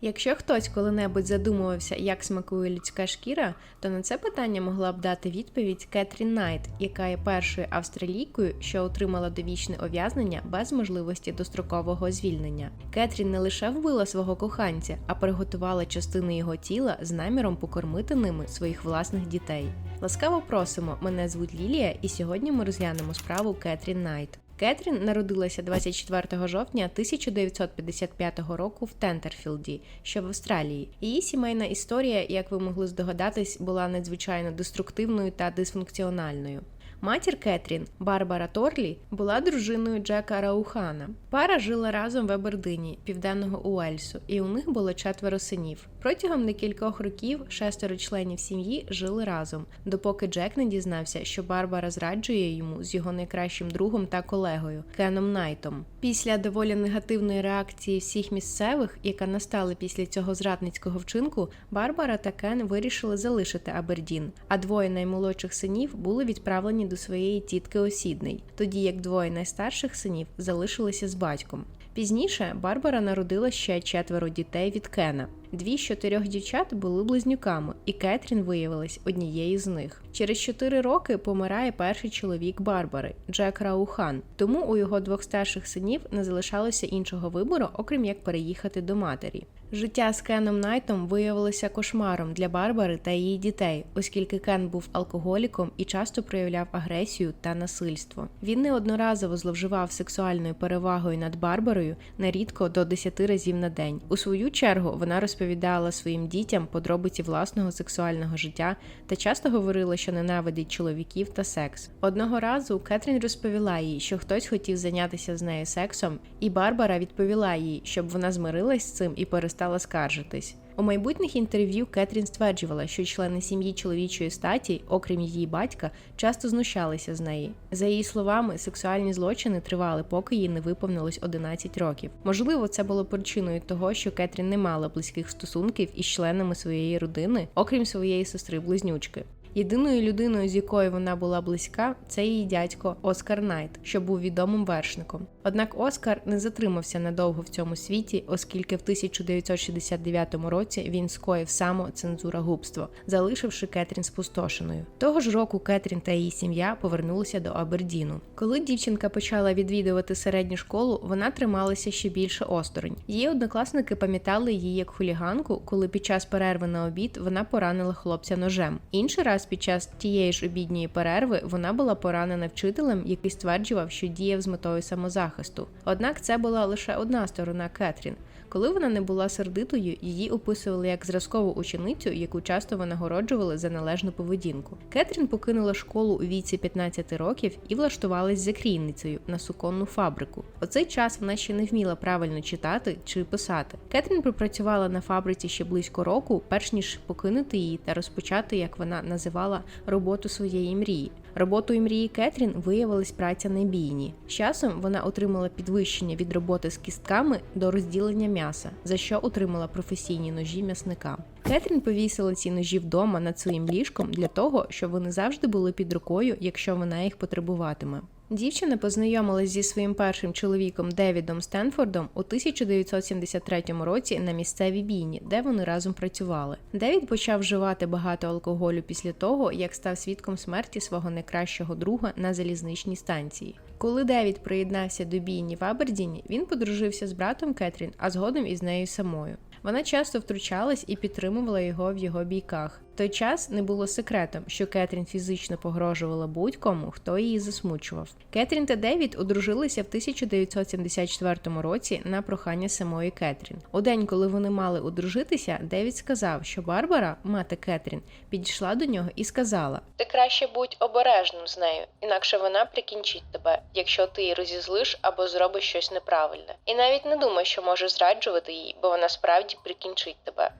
Якщо хтось коли-небудь задумувався, як смакує людська шкіра, то на це питання могла б дати відповідь Кетрін Найт, яка є першою австралійкою, що отримала довічне ув'язнення без можливості дострокового звільнення. Кетрін не лише вбила свого коханця, а приготувала частини його тіла з наміром покормити ними своїх власних дітей. Ласкаво просимо, мене звуть Лілія, і сьогодні ми розглянемо справу Кетрін Найт. Кетрін народилася 24 жовтня 1955 року в Тентерфілді, що в Австралії. Її сімейна історія, як ви могли здогадатись, була надзвичайно деструктивною та дисфункціональною. Матір Кетрін, Барбара Торлі, була дружиною Джека Раухана. Пара жила разом в Абердині, південного Уельсу, і у них було четверо синів. Протягом декількох років шестеро членів сім'ї жили разом, допоки Джек не дізнався, що Барбара зраджує йому з його найкращим другом та колегою Кеном Найтом. Після доволі негативної реакції всіх місцевих, яка настала після цього зрадницького вчинку, Барбара та Кен вирішили залишити Абердін, а двоє наймолодших синів були відправлені до своєї тітки Осідний, тоді як двоє найстарших синів залишилися з батьком. Пізніше Барбара народила ще четверо дітей від Кена. Дві з чотирьох дівчат були близнюками, і Кетрін виявилась однією з них. Через чотири роки помирає перший чоловік Барбари Джек Раухан. Тому у його двох старших синів не залишалося іншого вибору, окрім як переїхати до матері. Життя з Кеном Найтом виявилося кошмаром для Барбари та її дітей, оскільки Кен був алкоголіком і часто проявляв агресію та насильство. Він неодноразово зловживав сексуальною перевагою над Барбарою нерідко до 10 разів на день. У свою чергу вона розповідала своїм дітям подробиці власного сексуального життя та часто говорила, що ненавидить чоловіків та секс. Одного разу Кетрін розповіла їй, що хтось хотів зайнятися з нею сексом, і Барбара відповіла їй, щоб вона змирилась з цим і перестала скаржитись. У майбутніх інтерв'ю Кетрін стверджувала, що члени сім'ї чоловічої статі, окрім її батька, часто знущалися з неї. За її словами, сексуальні злочини тривали, поки їй не виповнилось 11 років. Можливо, це було причиною того, що Кетрін не мала близьких стосунків із членами своєї родини, окрім своєї сестри-близнючки. Єдиною людиною, з якою вона була близька, це її дядько Оскар Найт, що був відомим вершником. Однак Оскар не затримався надовго в цьому світі, оскільки в 1969 році він скоїв самоцензурагубство, залишивши Кетрін спустошеною. Того ж року Кетрін та її сім'я повернулися до Абердіну. Коли дівчинка почала відвідувати середню школу, вона трималася ще більше осторонь. Її однокласники пам'ятали її як хуліганку, коли під час перерви на обід вона поранила хлопця ножем. Інший раз під час тієї ж обідньої перерви вона була поранена вчителем, який стверджував, що діяв з метою самозахисту. Однак це була лише одна сторона Кетрін. Коли вона не була сердитою, її описували як зразкову ученицю, яку часто винагороджували за належну поведінку. Кетрін покинула школу у віці 15 років і влаштувалась закрійницею на суконну фабрику. У цей час вона ще не вміла правильно читати чи писати. Кетрін пропрацювала на фабриці ще близько року, перш ніж покинути її та розпочати, як вона називала, роботу своєї мрії. Роботою мрії Кетрін виявилась праця на бійні. З часом вона отримала підвищення від роботи з кістками до розділення м'яса, за що отримала професійні ножі м'ясника. Кетрін повісила ці ножі вдома над своїм ліжком для того, щоб вони завжди були під рукою, якщо вона їх потребуватиме. Дівчина познайомилась зі своїм першим чоловіком Девідом Стенфордом у 1973 році на місцевій бійні, де вони разом працювали. Девід почав вживати багато алкоголю після того, як став свідком смерті свого найкращого друга на залізничній станції. Коли Девід приєднався до бійні в Абердіні, він подружився з братом Кетрін, а згодом із нею самою. Вона часто втручалась і підтримувала його в його бійках. Той час не було секретом, що Кетрін фізично погрожувала будь-кому, хто її засмучував. Кетрін та Девід одружилися в 1974 році на прохання самої Кетрін. У день, коли вони мали одружитися, Девід сказав, що Барбара, мати Кетрін, підійшла до нього і сказала: Ти краще будь обережним з нею, інакше вона прикінчить тебе, якщо ти її розізлиш або зробиш щось неправильне. І навіть не думай, що можеш зраджувати її, бо вона справді прикінчить тебе.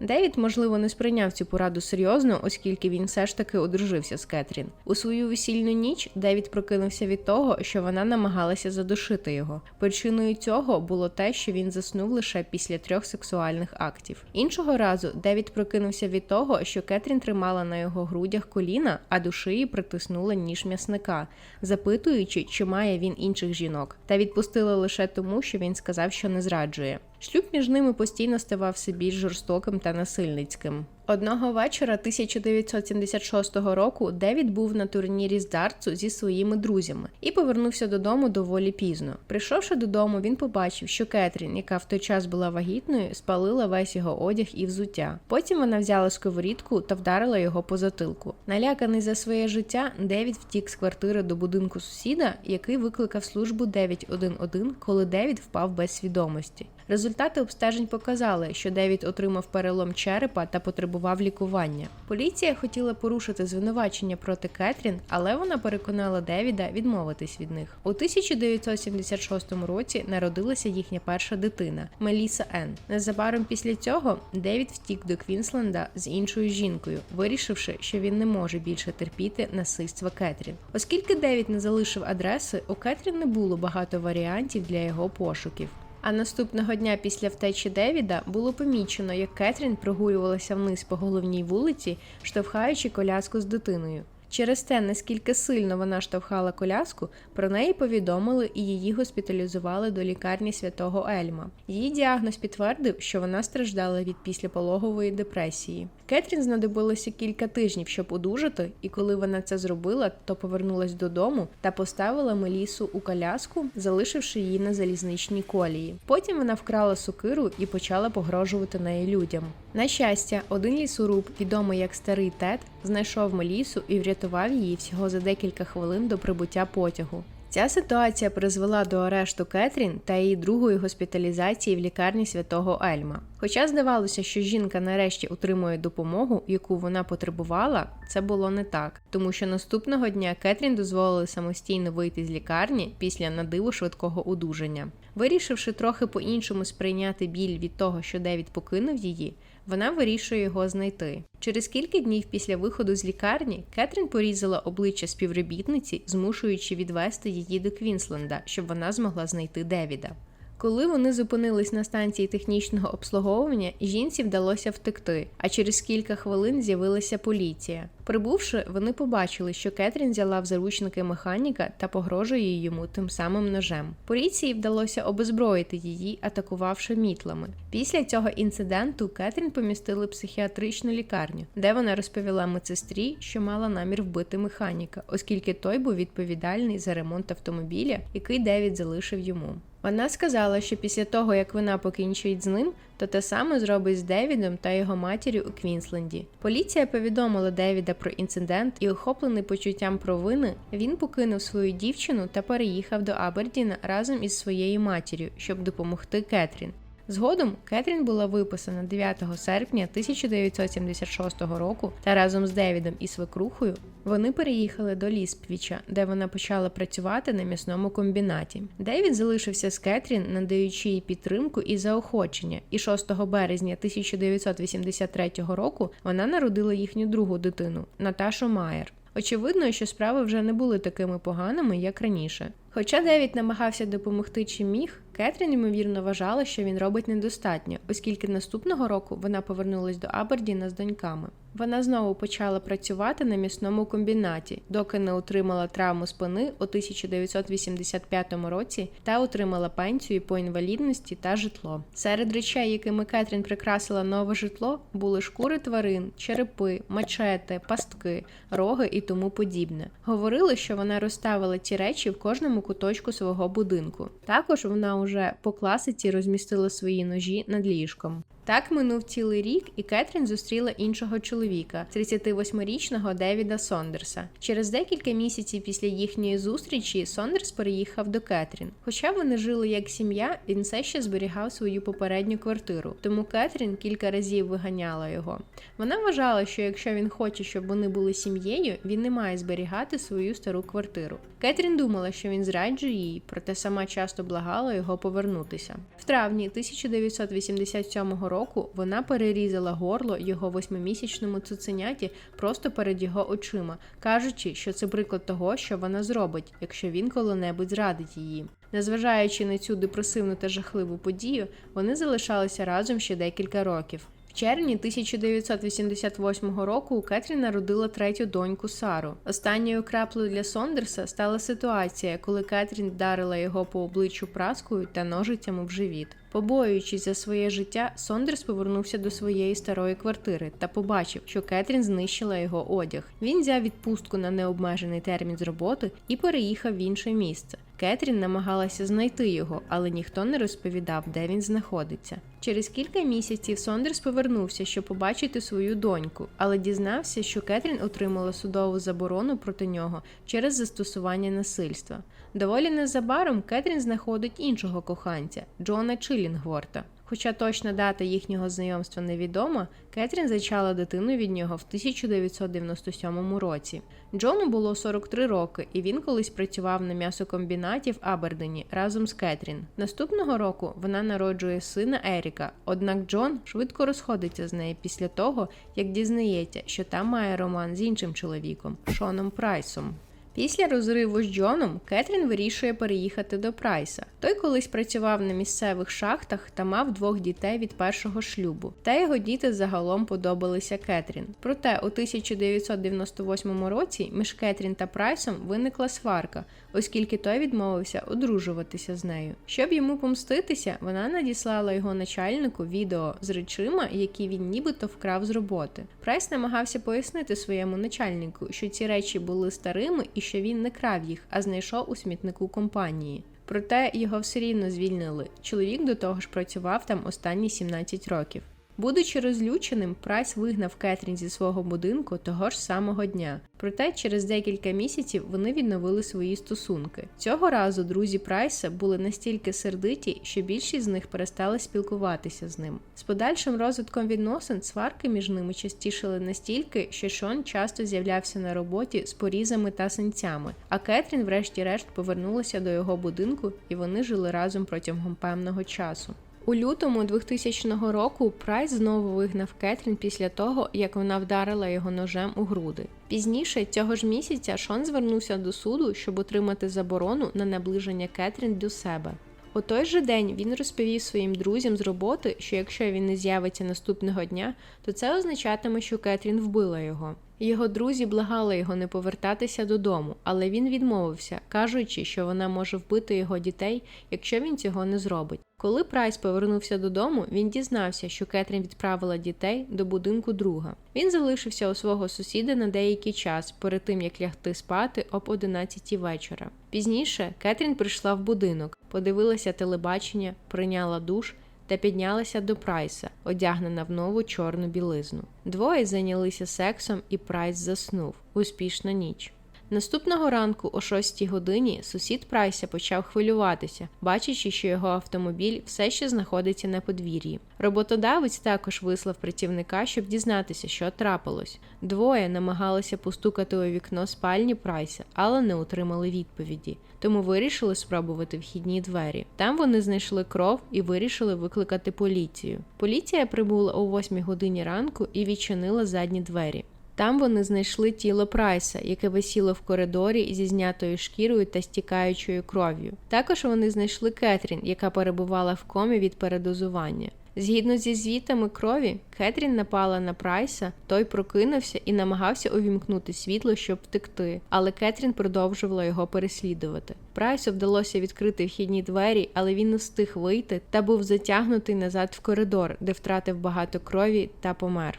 Девід, можливо, не сприйняв цю пораду серйозно, оскільки він все ж таки одружився з Кетрін. У свою весільну ніч Девід прокинувся від того, що вона намагалася задушити його. Причиною цього було те, що він заснув лише після трьох сексуальних актів. Іншого разу Девід прокинувся від того, що Кетрін тримала на його грудях коліна, а до шиї притиснула ніж м'ясника, запитуючи, чи має він інших жінок, та відпустила лише тому, що він сказав, що не зраджує. Шлюб між ними постійно ставав все більш жорстоким та насильницьким. Одного вечора 1976 року Девід був на турнірі з дартсу зі своїми друзями і повернувся додому доволі пізно. Прийшовши додому, він побачив, що Кетрін, яка в той час була вагітною, спалила весь його одяг і взуття. Потім вона взяла сковорідку та вдарила його по затилку. Наляканий за своє життя, Девід втік з квартири до будинку сусіда, який викликав службу 911, коли Девід впав без свідомості. Результати обстежень показали, що Девід отримав перелом черепа та потребував лікування. Поліція хотіла порушити звинувачення проти Кетрін, але вона переконала Девіда відмовитись від них. У 1976 році народилася їхня перша дитина Меліса Енн. Незабаром після цього Девід втік до Квінсленда з іншою жінкою, вирішивши, що він не може більше терпіти насильства Кетрін. Оскільки Девід не залишив адреси, у Кетрін не було багато варіантів для його пошуків. А наступного дня після втечі Девіда було помічено, як Кетрін прогулювалася вниз по головній вулиці, штовхаючи коляску з дитиною. Через те, наскільки сильно вона штовхала коляску, про неї повідомили і її госпіталізували до лікарні святого Ельма. Її діагноз підтвердив, що вона страждала від післяпологової депресії. Кетрін знадобилося кілька тижнів, щоб одужати, і коли вона це зробила, то повернулась додому та поставила Мелісу у коляску, залишивши її на залізничній колії. Потім вона вкрала сокиру і почала погрожувати неї людям. На щастя, один лісоруб, відомий як старий Тед, знайшов Мелісу і врятував її всього за декілька хвилин до прибуття потягу. Ця ситуація призвела до арешту Кетрін та її другої госпіталізації в лікарні святого Ельма. Хоча здавалося, що жінка нарешті отримує допомогу, яку вона потребувала, це було не так, тому що наступного дня Кетрін дозволили самостійно вийти з лікарні після надиву швидкого одужання. Вирішивши трохи по-іншому сприйняти біль від того, що Девід покинув її, вона вирішує його знайти. Через кілька днів після виходу з лікарні Кетрін порізала обличчя співробітниці, змушуючи відвести її до Квінсленда, щоб вона змогла знайти Девіда. Коли вони зупинились на станції технічного обслуговування, жінці вдалося втекти, а через кілька хвилин з'явилася поліція. Прибувши, вони побачили, що Кетрін взяла в заручники механіка та погрожує йому тим самим ножем. Поліції вдалося обезброїти її, атакувавши мітлами. Після цього інциденту Кетрін помістили в психіатричну лікарню, де вона розповіла медсестрі, що мала намір вбити механіка, оскільки той був відповідальний за ремонт автомобіля, який Девід залишив йому. Вона сказала, що після того, як вона покінчить з ним, то те саме зробить з Девідом та його матір'ю у Квінсленді. Поліція повідомила Девіда про інцидент і, охоплений почуттям провини, він покинув свою дівчину та переїхав до Абердіна разом із своєю матір'ю, щоб допомогти Кетрін. Згодом Кетрін була виписана 9 серпня 1976 року, та разом з Девідом і свекрухою вони переїхали до Ліспвіча, де вона почала працювати на м'ясному комбінаті. Девід залишився з Кетрін, надаючи їй підтримку і заохочення. І 6 березня 1983 року вона народила їхню другу дитину Наташу Майер. Очевидно, що справи вже не були такими поганими, як раніше. Хоча Девід намагався допомогти чим міг, Кетрін ймовірно вважала, що він робить недостатньо, оскільки наступного року вона повернулась до Абердіна з доньками. Вона знову почала працювати на м'ясному комбінаті, доки не отримала травму спини у 1985 році та отримала пенсію по інвалідності та житло. Серед речей, якими Кетрін прикрасила нове житло, були шкури тварин, черепи, мачети, пастки, роги і тому подібне. Говорили, що вона розставила ці речі в кожному куточку свого будинку. Також вона уже по класиці розмістила свої ножі над ліжком. Так минув цілий рік, і Кетрін зустріла іншого чоловіка, 38-річного Девіда Сондерса. Через декілька місяців після їхньої зустрічі Сондерс переїхав до Кетрін. Хоча вони жили як сім'я, він все ще зберігав свою попередню квартиру, тому Кетрін кілька разів виганяла його. Вона вважала, що якщо він хоче, щоб вони були сім'єю, він не має зберігати свою стару квартиру. Кетрін думала, що він зраджує її, проте сама часто благала його повернутися. В травні 1987 року вона перерізала горло його восьмимісячному цуценяті просто перед його очима, кажучи, що це приклад того, що вона зробить, якщо він коли-небудь зрадить її. Незважаючи на цю депресивну та жахливу подію, вони залишалися разом ще декілька років. Червні 1988 року у Кетрін народила третю доньку Сару. Останньою краплею для Сондерса стала ситуація, коли Кетрін вдарила його по обличчю праскою та ножицями в живіт. Побоюючись за своє життя, Сондерс повернувся до своєї старої квартири та побачив, що Кетрін знищила його одяг. Він взяв відпустку на необмежений термін з роботи і переїхав в інше місце. Кетрін намагалася знайти його, але ніхто не розповідав, де він знаходиться. Через кілька місяців Сондерс повернувся, щоб побачити свою доньку, але дізнався, що Кетрін отримала судову заборону проти нього через застосування насильства. Доволі незабаром Кетрін знаходить іншого коханця Джона Чилінгворта. Хоча точна дата їхнього знайомства невідома, Кетрін зачала дитину від нього в 1997 році. Джону було 43 роки, і він колись працював на м'ясокомбінаті в Абердені разом з Кетрін. Наступного року вона народжує сина Еріка, однак Джон швидко розходиться з нею після того, як дізнається, що там має роман з іншим чоловіком Шоном Прайсом. Після розриву з Джоном Кетрін вирішує переїхати до Прайса. Той колись працював на місцевих шахтах та мав двох дітей від першого шлюбу. Та його діти загалом подобалися Кетрін. Проте у 1998 році між Кетрін та Прайсом виникла сварка, оскільки той відмовився одружуватися з нею. Щоб йому помститися, вона надіслала його начальнику відео з речима, які він нібито вкрав з роботи. Прайс намагався пояснити своєму начальнику, що ці речі були старими і що він не крав їх, а знайшов у смітнику компанії. Проте його все рівно звільнили. Чоловік до того ж працював там останні 17 років. Будучи розлюченим, Прайс вигнав Кетрін зі свого будинку того ж самого дня. Проте через декілька місяців вони відновили свої стосунки. Цього разу друзі Прайса були настільки сердиті, що більшість з них перестали спілкуватися з ним. З подальшим розвитком відносин сварки між ними частішали настільки, що Шон часто з'являвся на роботі з порізами та синцями, а Кетрін, врешті-решт, повернулася до його будинку, і вони жили разом протягом певного часу. У лютому 2000 року Прайс знову вигнав Кетрін після того, як вона вдарила його ножем у груди. Пізніше цього ж місяця Шон звернувся до суду, щоб отримати заборону на наближення Кетрін до себе. У той же день він розповів своїм друзям з роботи, що якщо він не з'явиться наступного дня, то це означатиме, що Кетрін вбила його. Його друзі благали його не повертатися додому, але він відмовився, кажучи, що вона може вбити його дітей, якщо він цього не зробить. Коли Прайс повернувся додому, він дізнався, що Кетрін відправила дітей до будинку друга. Він залишився у свого сусіда на деякий час, перед тим як лягти спати об 11 вечора. Пізніше Кетрін прийшла в будинок, подивилася телебачення, прийняла душ та піднялася до Прайса, одягнена в нову чорну білизну. Двоє зайнялися сексом, і Прайс заснув. Успішна ніч. Наступного ранку, о 6 годині, сусід Прайса почав хвилюватися, бачачи, що його автомобіль все ще знаходиться на подвір'ї. Роботодавець також вислав працівника, щоб дізнатися, що трапилось. Двоє намагалися постукати у вікно спальні Прайса, але не отримали відповіді. Тому вирішили спробувати вхідні двері. Там вони знайшли кров і вирішили викликати поліцію. Поліція прибула о 8 годині ранку і відчинила задні двері. Там вони знайшли тіло Прайса, яке висіло в коридорі зі знятою шкірою та стікаючою кров'ю. Також вони знайшли Кетрін, яка перебувала в комі від передозування. Згідно зі звітами крові, Кетрін напала на Прайса, той прокинувся і намагався увімкнути світло, щоб втекти, але Кетрін продовжувала його переслідувати. Прайсу вдалося відкрити вхідні двері, але він не встиг вийти та був затягнутий назад в коридор, де втратив багато крові та помер.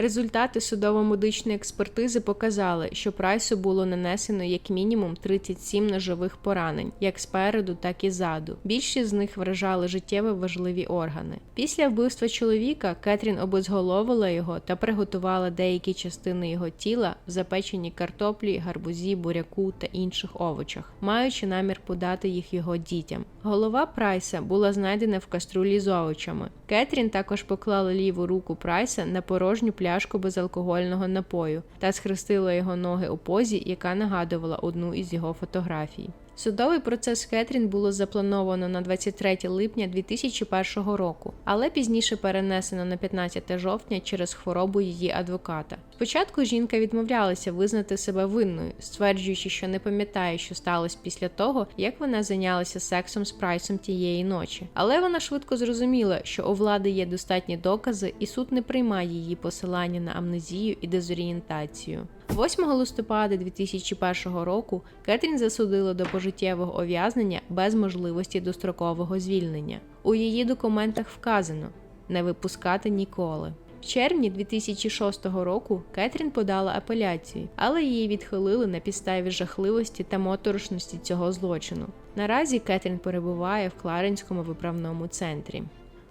Результати судово-медичної експертизи показали, що прайсу було нанесено як мінімум 37 ножових поранень, як спереду, так і ззаду. Більшість з них вражали життєво важливі органи. Після вбивства чоловіка Кетрін обезголовила його та приготувала деякі частини його тіла в запеченій картоплі, гарбузі, буряку та інших овочах, маючи намір подати їх його дітям. Голова Прайса була знайдена в каструлі з овочами. Кетрін також поклала ліву руку Прайса на порожню пляшку безалкогольного напою та схрестила його ноги у позі, яка нагадувала одну із його фотографій. Судовий процес Кетрін було заплановано на 23 липня 2001 року, але пізніше перенесено на 15 жовтня через хворобу її адвоката. Спочатку жінка відмовлялася визнати себе винною, стверджуючи, що не пам'ятає, що сталося після того, як вона зайнялася сексом з прайсом тієї ночі. Але вона швидко зрозуміла, що у влади є достатні докази, і суд не приймає її посилання на амнезію і дезорієнтацію. 8 листопада 2001 року Кетрін засудили до пожиттєвого ув'язнення без можливості дострокового звільнення. У її документах вказано не випускати ніколи. В червні 2006 року Кетрін подала апеляцію, але її відхилили на підставі жахливості та моторошності цього злочину. Наразі Кетрін перебуває в Кларенському виправному центрі.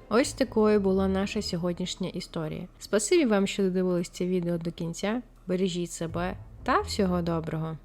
Ось такою була наша сьогоднішня історія. Спасибі вам, що додивились це відео до кінця. Бережіть себе та всього доброго!